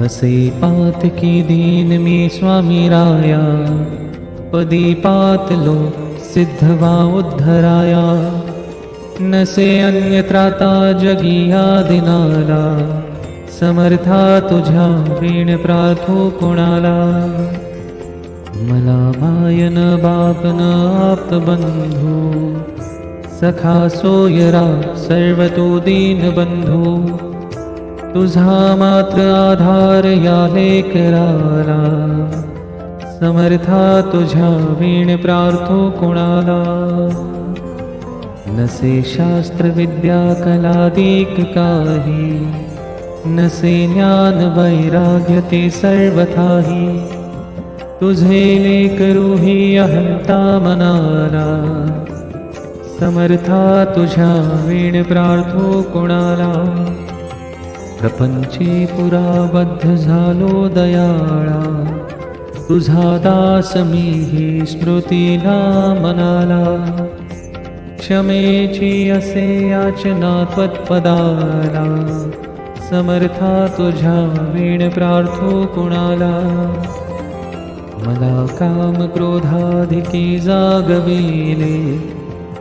हसे पात की दीन में स्वामी राया। पदी पातलोक सिद्ध वा उद्धराया। न से अन्यत्राता जगिया दिनाला समर्था तुझा जा वीणप्रार्थो कुणाला। मला मायन बापन मलायनबापनापबन्धु सखा सोयरा सर्वतो दीनबन्धु तुझा मात्र आधार या लेकराला. समर्था तुझ्या वीण प्रार्थो कोणाला. नसे शास्त्र विद्या कलादिक काही. नसे ज्ञान वैराग्य ते सर्वथाही. तुझे लेकरूही अहंता मनाला. समर्था तुझ्या वीण प्रार्थो कुणाला. प्रपंची पुराबद्ध झालो दयाळा. तुझा दास मी ही स्मृतीला मनाला क्षमेची असे याचना त्वत्पदाला समर्था तुझ्या वीण प्रार्थो कुणाला. मला काम क्रोधाधिकी जागविले.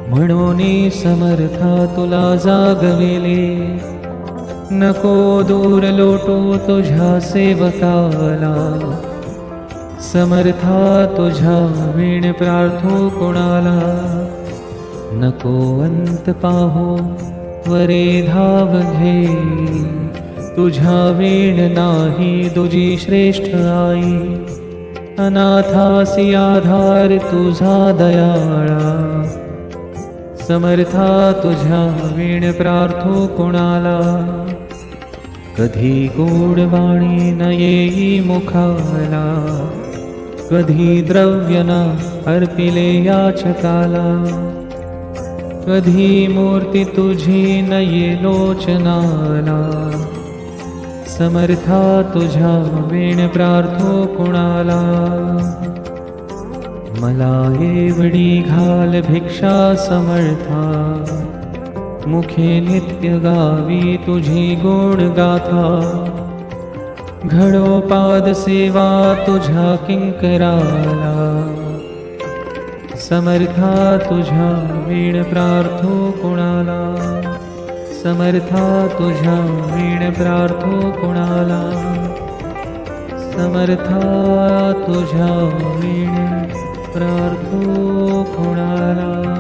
म्हणून समर्था तुला जागविले. नको दूर लोटो तुझ्या सेवकाला. समर्था तुझ्या वीण प्रार्थो कोणाला. नको अंत पाहो वरे धाव घे. तुझ्या वीण नाही तुझी श्रेष्ठ आई. अनाथासी आधार तुझा दयाळा. समर्था तुझ्या वीण प्रार्थो कोणाला? कधी गोड वाणी न येई मुखाला? कधी द्रव्य न अर्पिले याचकाला? कधी मूर्ती तुझी न ये लोचनाला? समर्था तुझ्या वीण प्रार्थो कुणाला? मला एवढी घाल भिक्षा समर्था। मुखे नित्य गावी तुझी गोड गाथा। घडो पाद सेवा तुझा किंकराला। समर्था तुझा वीण प्रार्थो कुणाला। समर्था तुझा वीण प्रार्थो कुणाला। समर्था तुझा वीण प्रार्थो र्थ